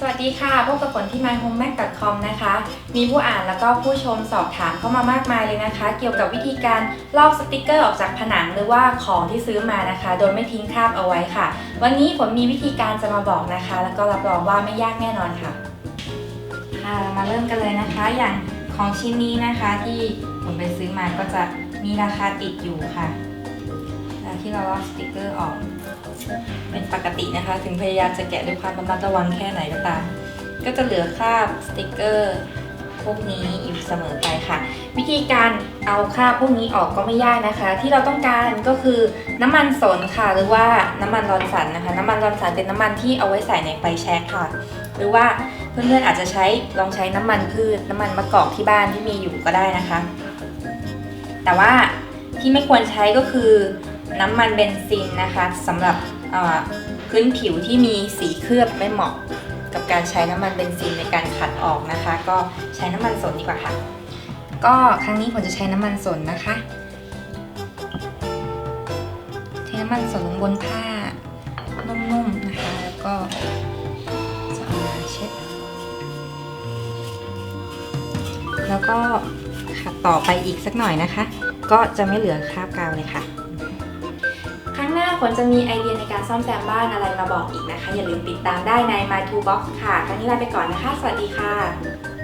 สวัสดีค่ะ พบกับผลที่ myhomemac.com นะคะ มีผู้อ่านแล้วก็ผู้ชมสอบถามเข้ามามากมายเลยนะคะ เกี่ยวกับวิธีการลอกสติกเกอร์ออกจากผนังหรือว่าของที่ซื้อมานะคะ โดยไม่ทิ้งคราบเอาไว้ค่ะ วันนี้ผมมีวิธีการจะมาบอกนะคะ แล้วก็รับรองว่าไม่ยากแน่นอนค่ะ ค่ะมาเริ่มกันเลยนะคะ อย่างของชิ้นนี้นะคะที่ผมไปซื้อมาก็จะมีราคาติดอยู่ค่ะที่เราลอกสติกเกอร์ออก ปกตินะคะ ถึงพยายามจะแกะด้วยความระมัดระวังแค่ไหนก็ตาม ก็จะเหลือคราบสติกเกอร์ พวกนี้อยู่เสมอไปค่ะ วิธีการเอาคราบพวกนี้ออกก็ไม่ยากนะคะ ที่เราต้องการก็คือน้ำมันสนค่ะ หรือว่าน้ำมันรอนสันนะคะ น้ำมันรอนสันเป็นน้ำมันที่เอาไว้ใส่ในไฟแช็กค่ะ หรือว่าเพื่อนๆอาจจะใช้ลองใช้น้ำมันพืชน้ำมันมะกอกที่บ้านที่มีอยู่ก็ได้นะคะ แต่ว่าที่ไม่ควรใช้ก็คือน้ำมันเบนซินนะคะสำหรับ พื้นผิวที่มีสีเคลือบไม่เหมาะกับการใช้น้ำมันเบนซินในการขัดออกนะคะ ก็ใช้น้ำมันสนดีกว่าค่ะ ก็ครั้งนี้ผมจะใช้น้ำมันสนนะคะใช้น้ำมันสนลงบนผ้านุ่มๆนะคะ แล้วก็จะเอามาเช็ด แล้วก็ขัดต่อไปอีกสักหน่อยนะคะ ก็จะไม่เหลือคราบกาวเลยค่ะ ครั้งหน้าฝนจะมีไอเดียในการซ่อมแซมบ้านอะไรมาบอกอีกนะคะ อย่าลืมติดตามได้ใน My Toolbox ค่ะครั้งนี้ลาไปก่อนนะคะ สวัสดีค่ะ